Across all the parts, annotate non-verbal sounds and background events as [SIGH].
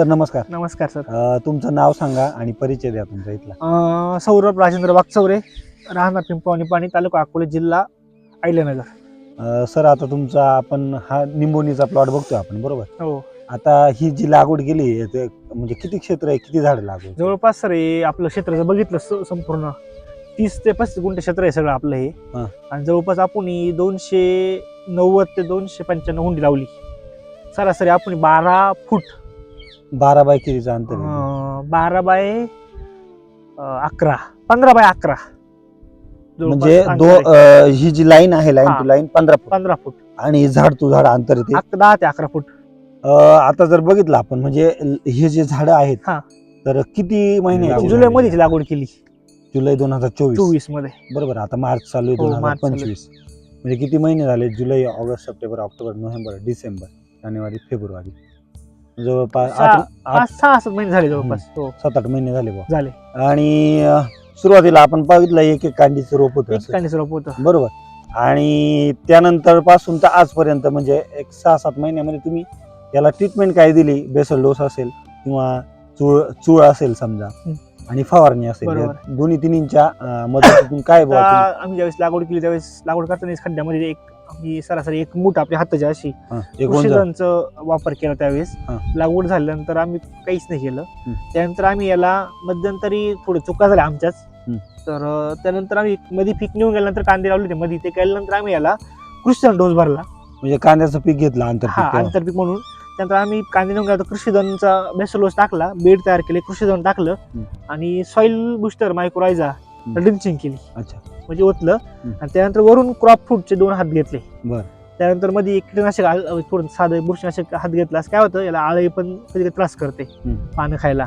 Sir नमस्कार. नमस्कार sir. अ, तुमचं नाव सांगा आणि परिचय द्या तुमचा इथला. अं, सौरभ राजेंद्र वागचौरे राहणार पिंपळवणी पाणी तालुका अकोले जिल्हा अहिल्यानगर. अ, सर आता तुमचा आपण हा निंबोनीचा प्लॉट बघतोय आपण बरोबर? हो. आता ही जी लागवड केली आहे ते म्हणजे किती क्षेत्र आहे किती झाड लागवड? जवळपास सर हे आपलं क्षेत्र जर बघितलं स- संपूर्ण. तीस ते पस्तीस गुंठे क्षेत्र आहे सगळं आपलं हे. हा. आणि जवळपास आपण ही दोनशे नव्वद ते दोनशे पंच्याण्णव हुंडी लावली. सरासरी आपण बारा फूट बारा बाय कितीचं अंतर आहे? अं, बारा बाय अं, अकरा. पंधरा बाय अकरा. जवळपास म्हणजे अंतर दो आहे. अ, ही जी लाईन आहे लाईन हा. टू लाईन पंधरा फूट. पंधरा फूट. आणि झाड टू झाड अंतर ते. अक- दहा ते अकरा फूट. अ, आता जर बघितलं आपण म्हणजे ल- हे जे झाड आहेत हा. तर किती महिने जुलै मध्येच लागवड केली. जुलै दोन हजार चोवीस. चोवीसमध्ये. बरोबर आता मार्च चालू आहे हो, दोन हजार मार्च चालू आहे. पंचवीस. म्हणजे किती महिने झाले? जुलै August September October November December जानेवारी फेब्रुवारी. जवळपास सहा- आठ आठ पाच सहा सात महिने झाले जवळपास. हो. सात आठ महिने झाले बुवा झाले. आणि अं, सुरुवातीला आपण बघितलं एक एक कांडीचं रोप होतं एक असं. कांडी रोप होतं. बरोबर. आणि त्यानंतरपासून तर आजपर्यंत म्हणजे एक सहा सात महिन्यामध्ये तुम्ही याला ट्रीटमेंट काय दिली? बेसल डोस असेल किंवा चूळ चूळ असेल समजा. हं. आणि फवारणी असेल. बरोबर. या दोन्ही तिन्हींच्या मदतीतून काय आता आम्ही ज्यावेळेस लागवड केली त्यावेळेस लागवड करताना खड्ड्यामध्ये एक आम्ही सरासरी एक मूठ आपल्या हाताची अशी हा, एक वापर केला त्यावेळेस. हा. लागवड झाल्यानंतर आम्ही काहीच नाही केलं. हं. त्यानंतर आम्ही याला मध्यंतरी थोडं चुका झाल्या आमच्याच. हं. तर अं, त्यानंतर आम्ही मध्ये पीक निघून गेल्यानंतर कांदे लावले होते. मध्ये ते केल्यानंतर आम्ही याला कृषीजन डोस भरला. म्हणजे कांद्याचं पीक घेतलं हा आंतरपीक म्हणून. त्यानंतर आम्ही कांदे निघून गेला कृषीधनचा बेसल डोस टाकला. बेड तयार केले कृषीधन टाकलं. आणि सॉइल बुस्टर मायक्रोरायझा हं. ड्रिंचिंग केली. अच्छा. म्हणजे ओतलं. आणि त्यानंतर वरून क्रॉप फ्रूटचे दोन हात घेतले. त्यानंतरमध्ये एक कीटकनाशक थोडं साधं बुरशीनाशक हात घेतला. असं काय होतं? याला आळी पण कधी त्रास करते. पानं खायला.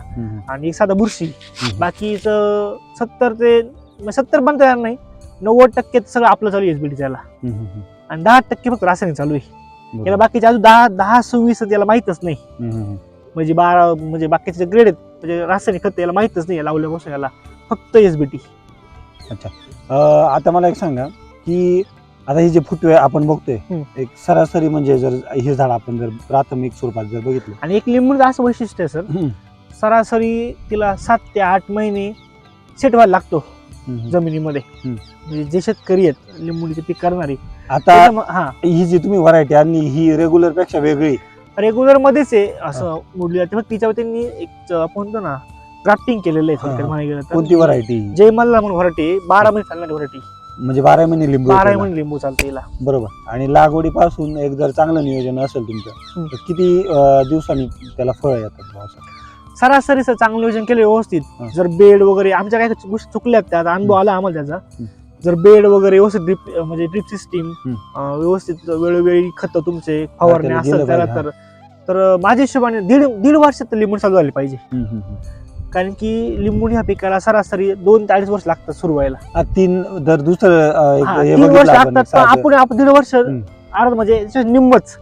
आणि एक साधा बुरशी. बाकीच सत्तर ते सत्तर पण तयार नाही. नव्वद टक्के सगळं आपलं चालू आहे एसबीटी त्याला आणि दहा टक्के फक्त रासायनिक चालू आहे. बरोबर. याला बाकीचे अजून दहा दहा सव्वीस याला माहीतच नाही. म्हणजे बारा म्हणजे बाकीचे ग्रेड आहेत म्हणजे रासायनिक खत याला माहीतच नाही लावल्यापासून याला. फक्त एसबीटी अं, आता मला एक सांगा की आता हे जे फुटवे आपण बघतोय. एक सरासरी म्हणजे जर हे झाड आपण जर प्राथमिक स्वरूपात जर बघितलं. आणि एक लिंबूचं असं वैशिष्ट्य आहे सर. सरासरी तिला सात ते आठ महिने सेट व्हायला लागतो. जमिनीमध्ये. म्हणजे जे शेतकरी आहेत लिंबूचे पीक करणारे आता त्याच्याम- हा ही जी तुम्ही व्हरायटी आणली ही रेग्युलरपेक्षा वेगळी रेग्युलर मध्येच आहे असं मोडली जाते फक्त तिच्यावर त्यांनी एक आपण म्हणतो ना ग्राफ्टिंग केलेलं आहे हा, थोडक्यात हा. म्हणायला गेलं तर. कोणती व्हरायटी जय मल्ला म्हणून व्हरायटी बारा महिने चालणारी व्हरायटी म्हणजे बारा महिने लिंबू बारा येते महिने लिंबू चालते हिला ना. बरोबर आणि लागवडीपासून एक जर चांगलं नियोजन असेल तुमचं हम्म. तर किती अं, दिवसांनी त्याला फळ येतात बुवा असं? सरासरी सर चांगलं नियोजन केलं व्यवस्थित हा. जर बेड वगैरे आमच्या काही गोष्टी चुकल्या त्यात अनुभव आला आम्हाला त्याचा हम्म. जर बेड वगैरे व्यवस्थित ड्रिप म्हणजे ड्रिप सिस्टीम. व्यवस्थित वेळोवेळी खत तुमचे फवारणी दिलं त्याला तर तर माझ्या हिशोबाने दीड दीड वर्षात लिंबू चालू झाली पाहिजे. कारण की लिंबून ह्या पिकाला सरासरी दोन ते अडीच वर्ष लागतात सुरू व्हायला तीन जर दुसरं आपण, लागतात पण साधं- आपण आपण दीड वर्ष. अर्ध म्हणजे निम्मच.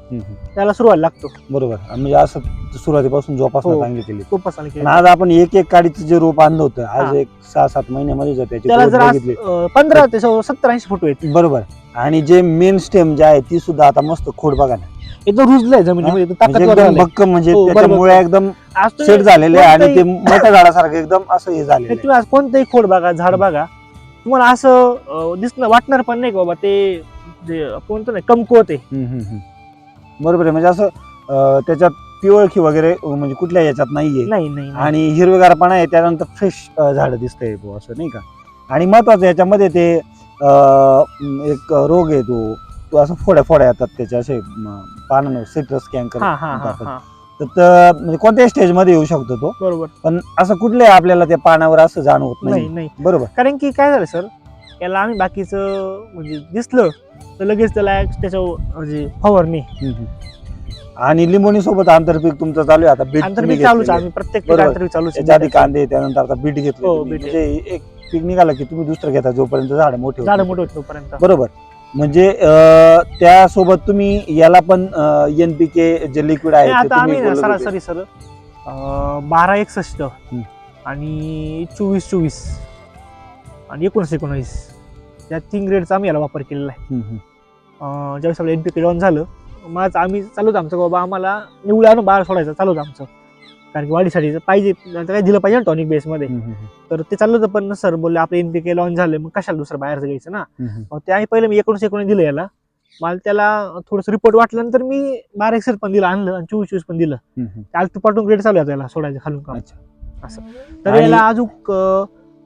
त्याला सुरुवात लागतो बरोबर म्हणजे असं सुरुवातीपासून जोपासना हो. चांगली केली आज आपण एक एक काडीचं जे रोप आणलं होतं आज. एक सहा सात महिन्यामध्ये त्याला जर पंधरा ते सत्तर ऐंशी फुट आहेत बरोबर आणि जे मेन स्टेम जे आहे ती सुद्धा आता मस्त खोड बघा ना एकदम रुजलंय जमिनीमध्ये एकदम म्हणजे. भक्कम म्हणजे हो, त्याच्या बरोबर. मुळे एकदम सेट झालेले आहे आणि ते मोठ्या झाडासारखं एकदम असं हे आहे. तुम्ही आज कोणतंही खोड बघा झाड बघा तुम्हाला असं दिसणं वाटणार पण नाही बाबा ते जे आपण म्हणतो ना कमकुवत आहे. हम्म, हम्म, हम्म. बरोबर आहे. म्हणजे असं अं, त्याच्यात पिवळखी वगैरे अं, म्हणजे कुठल्या याच्यात नाहीये. नाही नाही नाही. आणि हिरवेगारपणा आहे त्यानंतर फ्रेश झाड दिसतंय बुवा असं नाही का? आणि महत्वाचं याच्यामध्ये ते अं, एक रोग आहे तो तो असं फोड्या फोड्या येतात त्याच्या असे पानांवर सिट्रस कॅन्कर हा हा हा हा. तर त- म्हणजे कोणत्याही स्टेजमध्ये येऊ शकतो तो. बरोबर. पण असं कुठले आपल्याला त्या पानावर असं जाणवत नाही नाही नाही. बरोबर. कारण की काय झालं सर? याला आम्ही बाकीचं म्हणजे दिसलं तर लगेच त्याला त्याच्यावर म्हणजे फवारणी हम्म. आणि लिंबोणी सोबत आंतरपीक तुमचं चालू आहे आता बीट तुम्ही आंतरपीक चालूच घेतलेलं आहे. आम्ही प्रत्येक बरोबर. आंतरपीक चालूच आहे. त्याच्या आधी कांदे त्यानंतर आता बीट घेतले हो, तुम्ही. बीट. म्हणजे एक पीक निघाला की तुम्ही दुसरं घेता जोपर्यंत झाड मोठे झाड. मोठं होत तोपर्यंत बरोबर म्हणजे अं, त्यासोबत तुम्ही याला पण एनपीके जे लिक्विड आहे ते आता तुम्ही आम्ही ना बोलत होते. सरासरी सर बारा एकसष्ट हम्म. आणि चोवीस चोवीस आणि एकोणीस एकोणीस. या तीन ग्रेडचा आम्ही याला वापर केलेला आहे. अं, ज्यावेळेस आपलं एनपीके डॉन झालं मग आम्ही चालू होतं आमचं बाबा आम्हाला निवळ आणून बाहेर सोडायचं चालू होतं आमचं. कारण की वाढीसाठी जर पाहिजे काही दिलं पाहिजे टॉनिक बेसमध्ये तर ते चाललं होतं पण सर बोलले आपलं एनपीके लॉन्च झालं मग कशाला दुसरं बाहेरचं घ्यायचं ना? मग ते आणि पहिले मी एकोणीस एकोणीस दिलं याला. मला त्याला थोडस रिपोर्ट वाटल्यानंतर मी बारा एक्सेल पण दिलं आणलं आणि चोवीस चोवीस पण दिलं. हम्म. आलटू पाठवून ग्रेड चालू आहे त्याला सोडायचं खालून काम. अच्छा. असं. तर आणि- याला अजून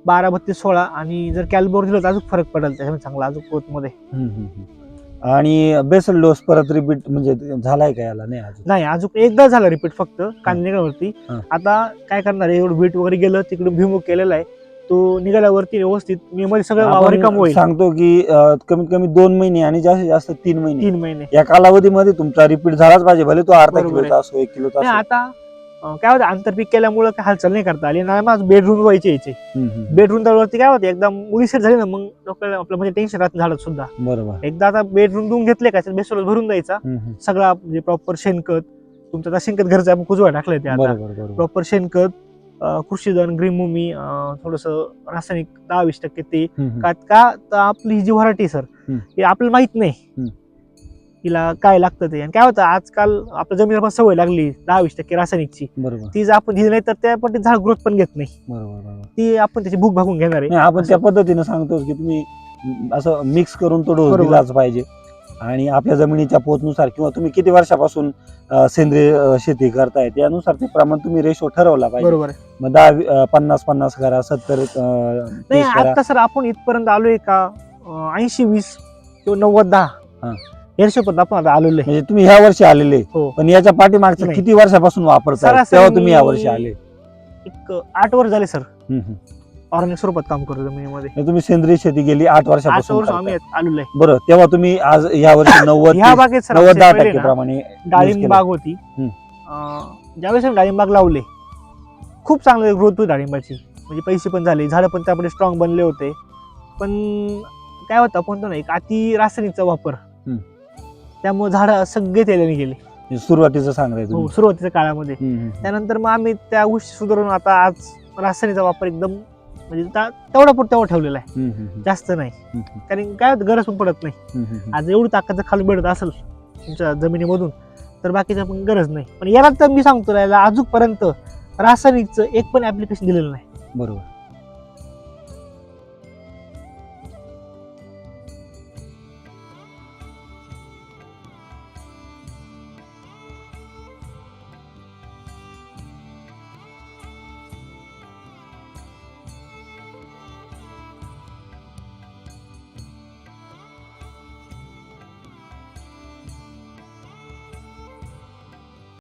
बारा बत्तीस सोळा आणि जर कॅल्बोर दिलं तर अजून फरक पडेल त्याच्यामध्ये चांगला अजून ग्रोथमध्ये. हम्म, हम्म, हम्म. आणि बेसल डोस परत रिपीट म्हणजे झालाय का याला? नाही अजून. नाही अजून एकदा झालं रिपीट फक्त कांदनेगावरती हा. आता काय करणार आहे एवढं बीट वगैरे गेलं तिकडे भिमुख केलेला आहे. तो निघाल्यावरती व्यवस्थित मी मध्ये सगळं वावर आपण होईल. सांगतो की अं, कमीत कमी दोन महिने आणि जास्तीत जास्त तीन महिने. तीन महिने. या कालावधीमध्ये तुमचा रिपीट झालाच पाहिजे भले तो अर्धा बरोबर किलोचा असो एक किलोचा नाही असो. आता काय होतं आंतरपीक केल्यामुळे काय हालचाल नाही करता आली ना माझं बेडरूम व्हायचे यायचे. बेडरूम वरती काय होते एकदा मुलीसेट झाली ना मग लोकांना आपलं म्हणजे टेन्शन राहत झाडत सुद्धा बरोबर एकदा आता बेडरूम देऊन घेतले का बेसोल भरून द्यायचा. सगळा म्हणजे प्रॉपर शेणखत तुमचं आता शेणखत घरचं आपण कुजवा टाकलंय ते आता प्रॉपर शेणखत कृषीधन ग्रीन थोडस रासायनिक दहा वीस टक्के ते. का तर आपली जी व्हरायटी सर. हे आपल्याला माहीत नाही. तिला काय लागतं ते? आणि काय होतं आजकाल आपल्या जमिनीला पण सवय लागली दहा वीस टक्के रासायनिकची. बरोबर. ती जर आपण दिली नाही तर त्या पण झाड ग्रोथ पण घेत नाही. बरोबर बरोबर. ती आपण त्याची भूक भागून घेणार आहे. नाही आपण त्या पद्धतीने सांगतो की तुम्ही असं मिक्स करून तो डोस बरोबर. दिलाच पाहिजे. आणि आपल्या जमिनीच्या पोतनुसार किंवा तुम्ही किती वर्षापासून अं, सेंद्रिय अं, शेती करताय त्यानुसार ते प्रमाण तुम्ही रेशो ठरवला पाहिजे. बरोबर आहे. मग दहा वी- अं, पन्नास पन्नास करा सत्तर अं, नाही तीस करा. आता सर आपण इथपर्यंत आलोय का ऐंशी वीस किंवा नव्वद. दहा? हिशोबात आपण आता आलेलो आहे म्हणजे तुम्ही ह्या वर्षी आलेले हो पण याच्या पाठीमागचं नाही. किती वर्षापासून वापरताय सरासरी तेव्हा तुम्ही या वर्षी आले एक आठ वर्ष झाले सर हम्म, हम्म. ऑर्गॅनिक स्वरूपात काम करतो जमिनीमध्ये म्हणजे तुम्ही सेंद्रिय शेती गेली आठ आठ वर्षापासून वर्ष करताय. आम्ही आलेलो आहे बरं तेव्हा तुम्ही आज या वर्षी [COUGHS] नव्वद ह्या बागेत सर नव्वद दहा टक्के प्रमाणे डाळिंब. बाग होती हम्म. अं, ज्यावेळेस आम्ही डाळिंब बाग लावले खूप चांगले ग्रोथ होती डाळिंबाची म्हणजे पैसे पण झाले झाडं पण त्यामध्ये स्ट्रॉंग बनले होते पण काय होतं आपण म्हणतो ना एक अति रासायनिकचा वापर हम्म. त्यामुळे झाडं सगळे तेलाने गेले. म्हणजे सुरुवातीचं सांगताय हो सुरुवातीच्या काळामध्ये. त्यानंतर मग आम्ही त्या गोष्टी सुधारून आता आज रासायनिकचा वापर एकदम म्हणजे तेवढा पुरता तेवढा ठेवलेला आहे. जास्त नाही. कारण काय होतं, गरज पण पडत नाही. आज एवढी ताकद जर खाली मिळत असेल तुमच्या जमिनीमधून तर बाकीच्या पण गरज नाही. पण याला तर मी सांगतो ना, याला अजूनपर्यंत रासायनिकचं एक पण ऍप्लिकेशन दिलेलं नाही. बरोबर.